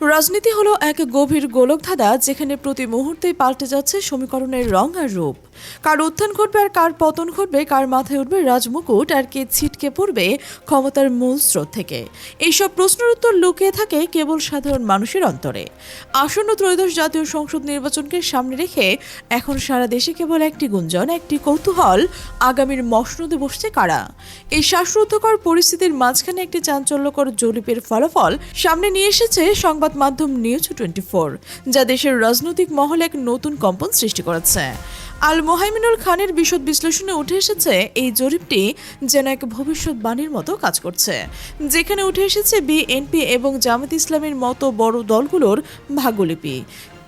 রাজনীতি হলো এক গভীর গোলকধাঁধা যেখানে প্রতি মুহূর্তেই পাল্টে যাচ্ছে সমীকরণের রং আর রূপ। কার উত্থান ঘটবে আর কার পতন ঘটবে, কার মাথায় উঠবে রাজমুকুট আর কে ছিটকে পড়বে ক্ষমতার মূল স্রোত থেকে। এইসব প্রশ্নের উত্তর লুকিয়ে থাকে কেবল সাধারণ মানুষের অন্তরে। আসন্ন ত্রয়োদশ জাতীয় সংসদ নির্বাচনকে সামনে রেখে এখন সারা দেশে কেবল একটি গুঞ্জন, একটি কৌতূহল, আগামীর মসনদে বসছে কারা? এই শ্বাসরুদ্ধকর পরিস্থিতির মাঝখানে একটি চাঞ্চল্যকর জরিপের ফলাফল সামনে নিয়ে এসেছে সংবাদ মাধ্যম নিউজ টোয়েন্টি ফোর যা দেশের রাজনৈতিক মহলে এক নতুন কম্পন সৃষ্টি করেছে। আল মোহাইমিনুল খানের বিশদ বিশ্লেষণে উঠে এসেছে, এই জরিপটি যেন এক ভবিষ্যৎবাণীর মতো কাজ করছে। যেখানে উঠে এসেছে বিএনপি এবং জামাত ইসলামের মতো বড় দলগুলোর ভাগ্যলিপি।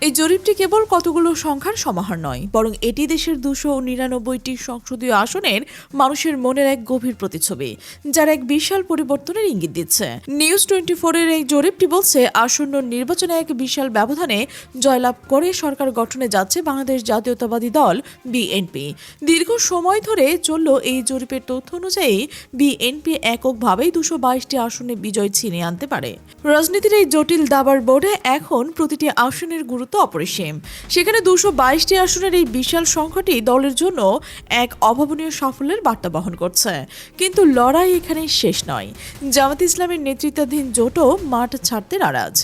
এই জরিপটি কেবল কতগুলো সংখ্যার সমাহার নয়, বরং এটি দেশের দুশো নিরানব্বইটি সংসদীয় আসনের মানুষের মনের এক গভীর প্রতিচ্ছবি, যার এক বিশাল পরিবর্তনের ইঙ্গিত দিচ্ছে। নিউজ টোয়েন্টি ফোরের এই জরিপটি বলছে, আসন্ন নির্বাচনে এক বিশাল ব্যবধানে জয়লাভ করে সরকার গঠনে যাচ্ছে বাংলাদেশ জাতীয়তাবাদী দল, বিএনপি। দীর্ঘ সময় ধরে চলল এই জরিপের তথ্য অনুযায়ী, বিএনপি এককভাবেই দুশো বাইশটি আসনে বিজয় ছিনিয়ে আনতে পারে। রাজনীতির এই জটিল দাবার বোর্ডে এখন প্রতিটি আসনের গুরুত্ব অপরিসীম। সেখানে দুশো বাইশটি আসনের এই বিশাল সংখ্যাটি দলের জন্য এক অভাবনীয় সাফল্যের বার্তা বহন করছে। কিন্তু লড়াই এখানে শেষ নয়। জামাত ইসলামের নেতৃত্বাধীন জোটও মাঠ ছাড়তে নারাজ।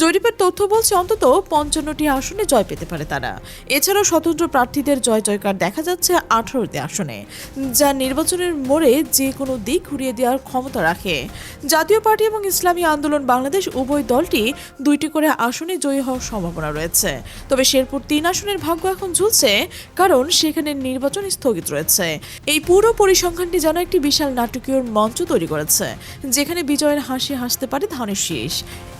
জরিপের তথ্য বলছে অন্তত পঞ্চান্নটি আসনে জয় পেতে পারে তারা। এছাড়াও স্বতন্ত্র প্রার্থীদের জয় জয়কার দেখা যাচ্ছে আঠারোটি আসনে, যা নির্বাচনের মোড়ে যে কোনো দিক ঘুরিয়ে দেওয়ার ক্ষমতা রাখে। জাতীয় পার্টি এবং ইসলামী আন্দোলন বাংলাদেশ উভয় দলটি দুইটি করে আসনে জয়ী হওয়ার সম্ভাবনা রয়েছে। তবে শেরপুর তিন আসনের ভাগ্য এখন ঝুলছে, কারণ সেখানে নির্বাচন স্থগিত রয়েছে। এই পুরো পরিসংখ্যানটি যেন একটি বিশাল নাটকীয় মঞ্চ তৈরি করেছে, যেখানে বিজয়ের হাসি হাসতে পারে ধানের শীষ।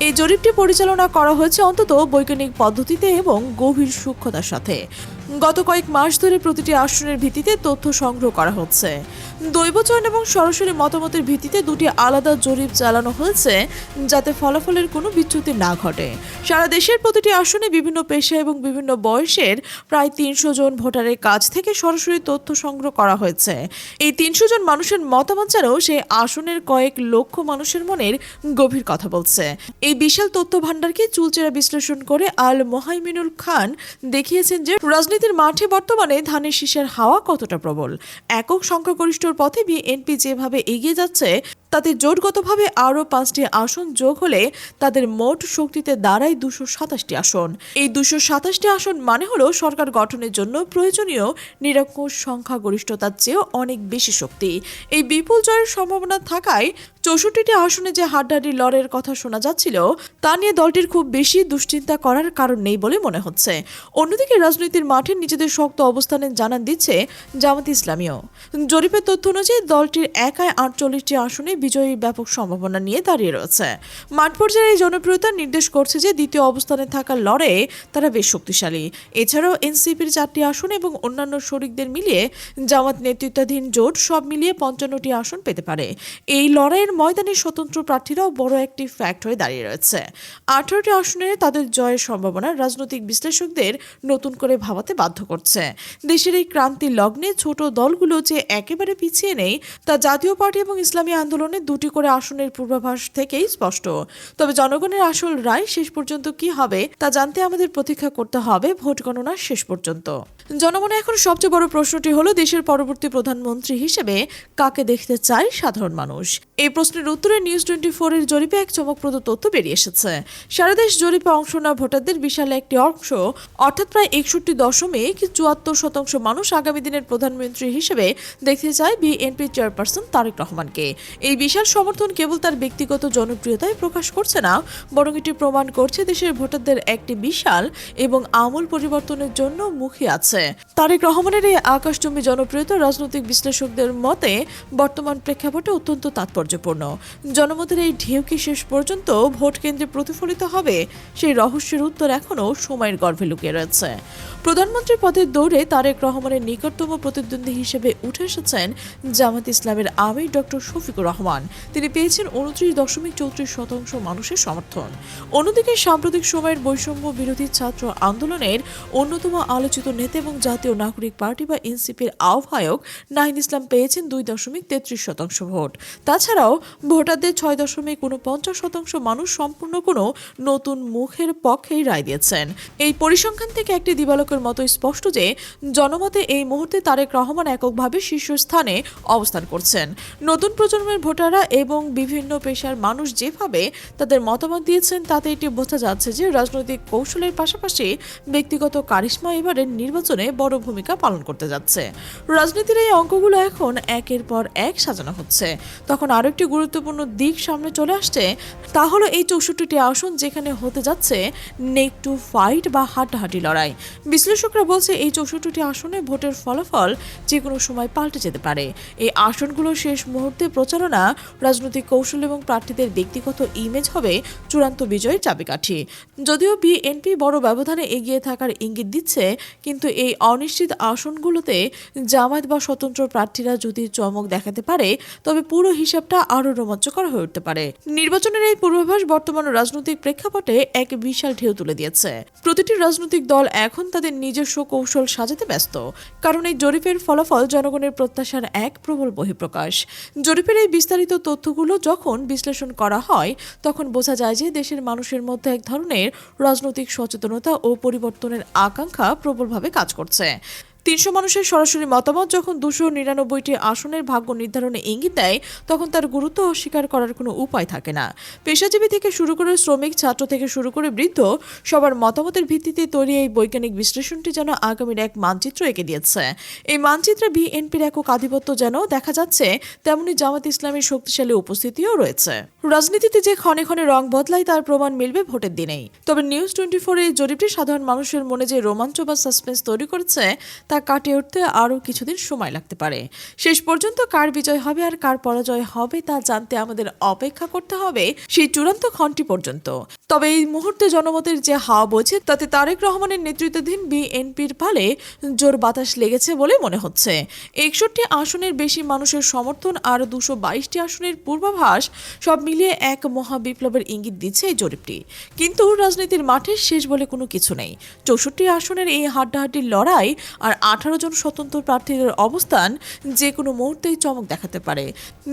এই জরিপটি পরিচালনা করা হয়েছে অন্তত বৈজ্ঞানিক পদ্ধতিতে এবং গভীর সূক্ষ্মতার সাথে। গত কয়েক মাস ধরে প্রতিটি আসনের ভিত্তিতে তথ্য সংগ্রহ করা হচ্ছে। দৈবচয়ন এবং সরাসরি মতামতের ভিত্তিতে দুটি আলাদা জরিপ চালানো হয়েছে, যাতে ফলাফলের কোনো বিচ্যুতি না ঘটে। সারা দেশের প্রতিটি আসনে বিভিন্ন পেশা এবং বিভিন্ন বয়সের প্রায় তিনশো জন ভোটারের কাছ থেকে সরাসরি তথ্য সংগ্রহ করা হয়েছে। এই তিনশো জন মানুষের মতামত ছাড়াও সেই আসনের কয়েক লক্ষ মানুষের মনের গভীর কথা বলছে। এই বিশাল তথ্য ভাণ্ডারকে চুলচেরা বিশ্লেষণ করে আল মোহাইমিনুল খান দেখিয়েছেন যে রাজনীতির মাঠে বর্তমানে ধানের শীষের হাওয়া কতটা প্রবল? একক সংখ্যাগরিষ্ঠর পথে বিএনপি যেভাবে এগিয়ে যাচ্ছে তাতে জোটগতভাবে আরও পাঁচটি আসন যোগ হলে তাদের মোট শক্তিতে দাঁড়ায় দুশো সাতাশটি আসন। এই দুশো সাতাশটি আসন মানে হলো সরকার গঠনের জন্য প্রয়োজনীয় নিরঙ্কুশ সংখ্যাগরিষ্ঠতার চেয়েও অনেক বেশি শক্তি। এই বিপুল জয়ের সম্ভাবনা থাকায় চৌষট্টিটি আসনে যে হাড্ডাহাড্ডি লড়ের কথা শোনা যাচ্ছিল, তা নিয়ে দলটির খুব বেশি দুশ্চিন্তা করার কারণ নেই বলে মনে হচ্ছে। অন্যদিকে রাজনীতির মাঠে নিজেদের শক্ত অবস্থানে জানান দিচ্ছে জামাত ইসলামীও। জরিপের তথ্য অনুযায়ী দলটির একাই আটচল্লিশটি আসনে বিজয়ী ব্যাপক সম্ভাবনা নিয়ে দাঁড়িয়ে রয়েছে। মাঠ পর্যায়ে এই জনপ্রিয়তা নির্দেশ করছে যে দ্বিতীয় অবস্থানে থাকা লড়াইয়ে তারা বেশ শক্তিশালী। এছাড়াও এনসিপির চারটি আসন এবং অন্যান্য শরিকদের মিলিয়ে জামাত নেতৃত্বাধীন জোট সব মিলিয়ে পঞ্চান্নটি আসন পেতে পারে। এই লড়াইয়ের ময়দানে স্বতন্ত্র প্রার্থীরাও বড় একটি ফ্যাক্ট হয়ে দাঁড়িয়ে রয়েছে। আঠারোটি আসনে তাদের জয়ের সম্ভাবনা রাজনৈতিক বিশ্লেষকদের নতুন করে ভাবাতে বাধ্য করছে। দেশের এই ক্রান্তি লগ্নে ছোট দলগুলো যে একেবারে পিছিয়ে নেই তা জাতীয় পার্টি এবং ইসলামী আন্দোলনের দুটি করে আসনের পূর্বাভাস থেকেই স্পষ্ট। তবে জনগণের আসল রায় শেষ পর্যন্ত কি হবে, তা জানতে আমাদের প্রতীক্ষা করতে হবে ভোট গণনার শেষ পর্যন্ত। জনমনে এখন সবচেয়ে বড় প্রশ্নটি হলো, দেশের পরবর্তী প্রধানমন্ত্রী হিসেবে কাকে দেখতে চায় সাধারণ মানুষ? এই প্রশ্নের উত্তরে নিউজ টোয়েন্টি ফোরের জরিপে এক চমকপ্রদ তথ্য বেরিয়ে এসেছে। সারা দেশ জরিপে অংশ নেওয়া ভোটারদের বিশাল একটি অংশ, অর্থাৎ প্রায় একষট্টি দশমিক চুয়াত্তর শতাংশ মানুষ আগামী দিনের প্রধানমন্ত্রী হিসেবে দেখতে চায় বিএনপি চেয়ারপারসন তারেক রহমানকে। এই বিশাল সমর্থন কেবল তার ব্যক্তিগত জনপ্রিয়তায় প্রকাশ করছে না, বরং এটি প্রমাণ করছে দেশের ভোটারদের একটি বিশাল এবং আমূল পরিবর্তনের জন্য মুখী আছে। তারেক রহমানের এই আকাশচুম্বী জনপ্রিয়তা রাজনৈতিক বিশ্লেষকদের মতে, বর্তমান প্রেক্ষাপটে অত্যন্ত তাৎপর্যপূর্ণ। জনমতের এই ঢেউ কি শেষ পর্যন্ত ভোট কেন্দ্রে প্রতিফলিত হবে, সেই রহস্যের উত্তর এখনও সময়ের গর্ভে লুকিয়ে রয়েছে। প্রধানমন্ত্রী পদের দৌড়ে তারেক রহমানের নিকটতম প্রতিদ্বন্দ্বী হিসেবে উঠে এসেছেন জামাত ইসলামের আমির ডক্টর শফিকুর রহমান। রহমান তিনি পেয়েছেন উনত্রিশ দশমিক চৌত্রিশ শতাংশ মানুষের সমর্থন। অন্যদিকে সাম্প্রতিক সময়ের বৈষম্য বিরোধী ছাত্র আন্দোলনের অন্যতম আলোচিত নেতা এবং জাতীয় নাগরিক পার্টি বা এনসিপির আহ্বায়ক নাহিদ ইসলাম পেয়েছেন দুই দশমিক তেত্রিশ শতাংশ ভোট। তাছাড়াও ভোটারদের ছয় দশমিক উনপঞ্চাশ শতাংশ মানুষ সম্পূর্ণ কোনো নতুন মুখের পক্ষেই রায় দিয়েছেন। এই পরিসংখ্যান থেকে একটি দিবালকের মতো স্পষ্ট যে, জনমতে এই মুহূর্তে তারেক রহমান এককভাবে শীর্ষস্থানে অবস্থান করছেন। নতুন প্রজন্মের ভোটাররা এবং বিভিন্ন পেশার মানুষ যেভাবে তাদের মতামত দিয়েছেন, তাতে এটি বোঝা যাচ্ছে যে রাজনৈতিক কৌশলের পাশাপাশি ব্যক্তিগত কারিশ্মা এবারের নির্বাচনে বড় ভূমিকা পালন করতে যাচ্ছে। রাজনীতির এই অঙ্কগুলো এখন একের পর এক সাজানো হচ্ছে। তখন আরও একটি গুরুত্বপূর্ণ দিক সামনে চলে আসছে, তা হলো এই চৌষট্টিটি আসন যেখানে হতে যাচ্ছে নেক টু ফাইট বা হাড্ডাহাড্ডি লড়াই। বিশ্লেষকরা বলছে এই চৌষট্টিটি আসনে ভোটের ফলাফল যে কোনো সময় পাল্টে যেতে পারে। এই আসনগুলো শেষ মুহূর্তে প্রচারণা রাজনৈতিক কৌশল এবং প্রার্থীদের ব্যক্তিগত ইমেজ হবে চূড়ান্ত বিজয়ের চাবিকাঠি। যদিও বিএনপি বড় ব্যবধানে এগিয়ে থাকার ইঙ্গিত দিচ্ছে, কিন্তু এই অনিশ্চিত আসনগুলোতে জামায়াত বা স্বতন্ত্র প্রার্থীরা যদি চমক দেখাতে পারে, তবে পুরো হিসাবটা আরও রোমাঞ্চকর হয়ে উঠতে পারে। নির্বাচনের এই পূর্বাভাস বর্তমান রাজনৈতিক প্রেক্ষাপটে এক বিশাল ঢেউ তুলে দিয়েছে। প্রতিটি রাজনৈতিক দল এখন তাদের নিজস্ব কৌশল সাজাতে ব্যস্ত, কারণ এই জরিপের ফলাফল জনগণের প্রত্যাশার এক প্রবল বহিঃপ্রকাশ। জরিপের এই বিস্তারিত তথ্যগুলো যখন বিশ্লেষণ করা হয়, তখন বোঝা যায় যে দেশের মানুষের মধ্যে এক ধরনের রাজনৈতিক সচেতনতা ও পরিবর্তনের আকাঙ্ক্ষা প্রবলভাবে কাজ করছে। তিনশো মানুষের সরাসরি মতামত যখন দুশো নিরানব্বইটি আসনের ভাগ্য নির্ধারণে ইঙ্গিত দেয়, তখন তার গুরুত্ব অস্বীকার করার কোনো উপায় থাকে না। পেশাজীবী থেকে শুরু করে শ্রমিক, ছাত্র থেকে শুরু করে বৃদ্ধ, সবার মতামতের ভিত্তিতে তৈরি এই বৈজ্ঞানিক বিশ্লেষণটি যেন আগামীর এক মানচিত্র এঁকে দিয়েছে। এই মানচিত্রে বিএনপির একক আধিপত্য যেন দেখা যাচ্ছে, তেমনি জামাত ইসলামের শক্তিশালী উপস্থিতিও রয়েছে। রাজনীতিতে যে ক্ষণে ক্ষণে রং বদলায়, তার প্রমাণ মিলবে ভোটের দিনেই। তবে নিউজ টোয়েন্টি ফোর এই জরিপটি সাধারণ মানুষের মনে যে রোমাঞ্চ বা সাসপেন্স তৈরি করেছে, তা কাটিয়ে উঠতে আরও কিছুদিন সময় লাগতে পারে। শেষ পর্যন্ত কার বিজয় হবে আর কার পরাজয় হবে তা জানতে আমাদের অপেক্ষা করতে হবে সেই চূড়ান্ত ক্ষণটি পর্যন্ত। তবে এই মুহূর্তে জনমতের যে হাওয়া বইছে, তাতে তারেক রহমানের নেতৃত্বাধীন বিএনপির পালে জোর বাতাস লেগেছে বলে মনে হচ্ছে। একষট্টি আসনের বেশি মানুষের সমর্থন আর দুশো বাইশটি আসনের পূর্বাভাস সব মিলিয়ে এক মহা বিপ্লবের ইঙ্গিত দিচ্ছে এই জরিপটি। কিন্তু রাজনীতির মাঠে শেষ বলে কোনো কিছু নেই। চৌষট্টি আসনের এই হাড্ডাহাড্ডির লড়াই আর আঠারো জন স্বতন্ত্র প্রার্থীদের অবস্থান যে কোনো মুহূর্তেই চমক দেখাতে পারে।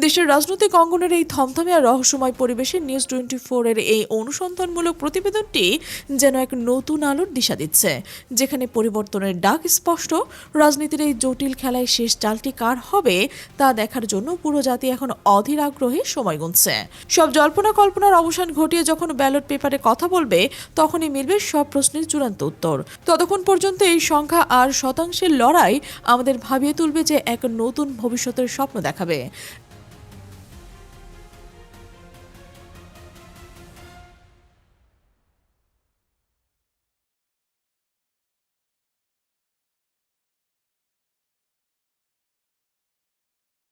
দেশের রাজনৈতিক অঙ্গনের এই থমথমে আর রহস্যময় পরিবেশে নিউজ টোয়েন্টি ফোরের এই অনুসন্ধানমূলক প্রতিবেদনটি যেন এক নতুন আলোর দিশা দিচ্ছে, যেখানে পরিবর্তনের ডাক স্পষ্ট, রাজনীতির এই জটিল খেলায় শেষ চালটি কার হবে তা দেখার জন্য পুরো জাতি এখন অধীর আগ্রহে সময় গুনছে। সব জল্পনা কল্পনার অবসান ঘটিয়ে যখন ব্যালট পেপারে কথা বলবে, তখনই মিলবে সব প্রশ্নের চূড়ান্ত উত্তর। ততক্ষণ পর্যন্ত এই সংখ্যা আর শতাংশের লড়াই আমাদের ভাবিয়ে তুলবে যে এক নতুন ভবিষ্যতের স্বপ্ন দেখাবে।